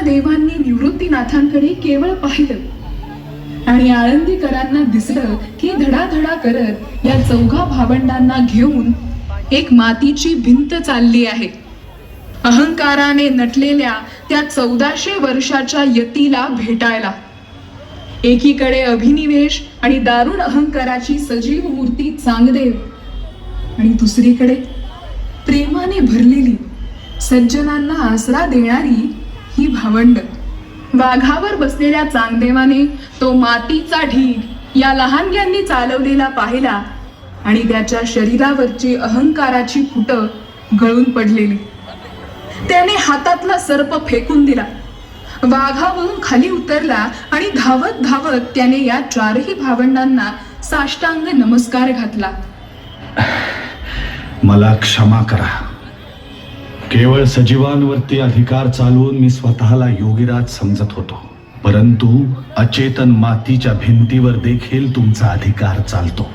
देवांनी निवृत्तीनाथांकडे केवळ पाहिलं. आणि आळंदीकरांना दिसलं की धडाधडा करत या चौघा भावंडांना घेऊन एक मातीची भिंत चालली आहे. अहंकाराने नटलेल्या त्या चौदाशे वर्षाच्या यतीला भेटायला. एकीकडे अभिनिवेश आणि दारुण अहंकाराची सजीव मूर्ती चांगदेव आणि दुसरीकडे प्रेमाने भरलेली सज्जनांना आसरा देणारी ही भावंड. वाघावर बसलेल्या चांगदेवाने तो मातीचा ढीग या लहानग्यांनी चालवलेला पाहिला आणि त्याच्या शरीरावरची अहंकाराची फुट गळून पडलेली. त्याने हातातला सर्प फेकून दिला. वाघावरून खाली उतरला आणि धावत धावत त्याने या चारही भावंडांना साष्टांग नमस्कार घातला. मला क्षमा करा. केवळ सजीवांवरती अधिकार चालवून मी स्वतःला योगीराज समजत होतो. परंतु अचेतन मातीच्या भिंतीवर देखील तुमचा अधिकार चालतो.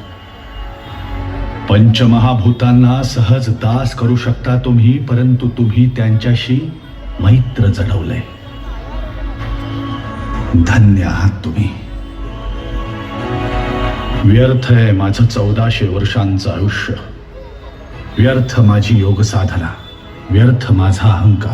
पंचमहाभूतांना सहज दास करू शकता तुम्ही परंतु तुम्ही त्यांच्याशी मैत्र जडवलंय धन्य आहात तुम्ही. व्यर्थ आहे माझं चौदाशे वर्षांचं आयुष्य. व्यर्थ माझी योग साधना व्यर्थ माझा अहंकार.